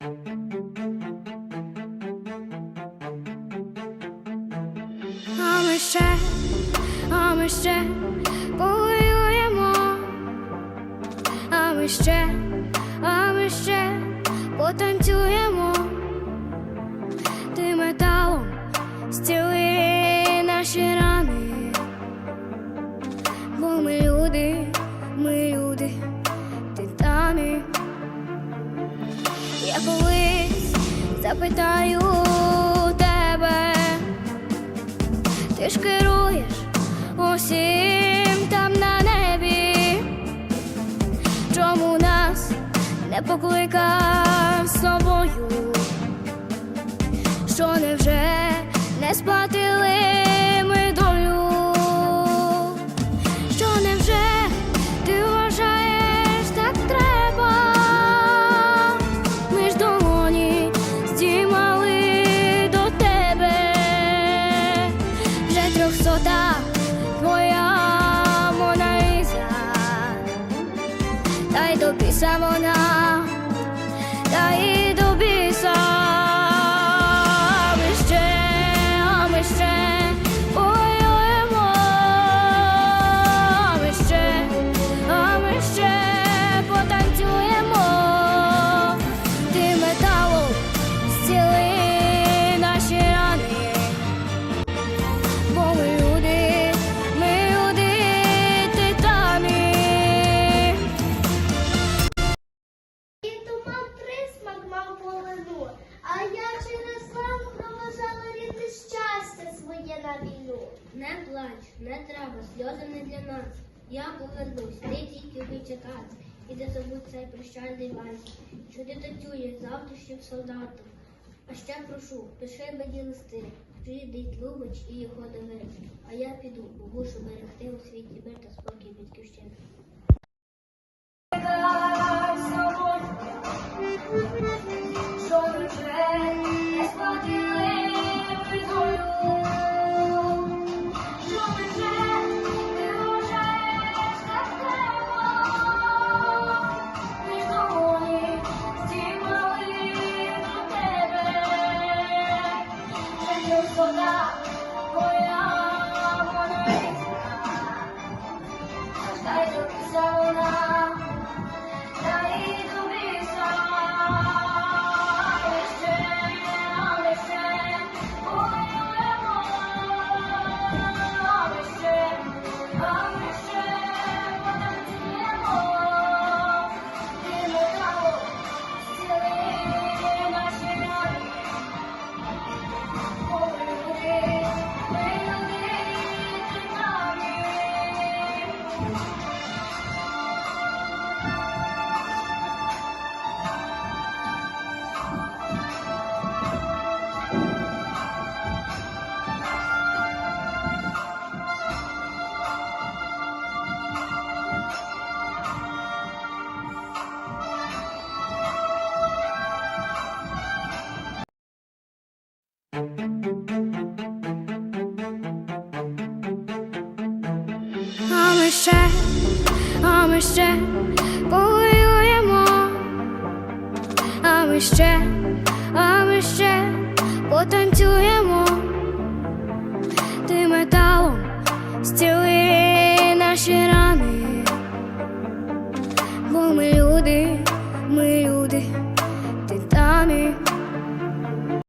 А ми ще, а ми ще повоюємо, а ми ще, а ми ще потанцюємо, Я колись запитаю тебе. Ти ж керуєш усім там на небі, чому нас не покликав біса вона, та й до біса. Ми ще, а ми ще воюємо, а ми ще, а потанцюємо. Ти металом зціли плач, не треба, сльози не для нас. Я повернусь, ти тільки вмій чекати. І де забудь цей прощальний вальс, що ти танцюєш завтрашнім солдатом. А ще прошу, пиши мені листи, рідний тлумач і його довери. А я піду, бо мушу берегти у світі 大丈夫。そ А а ми ще повоюємо, а ми ще, а ми ще потанцюємо, ти металом стіли наші рани,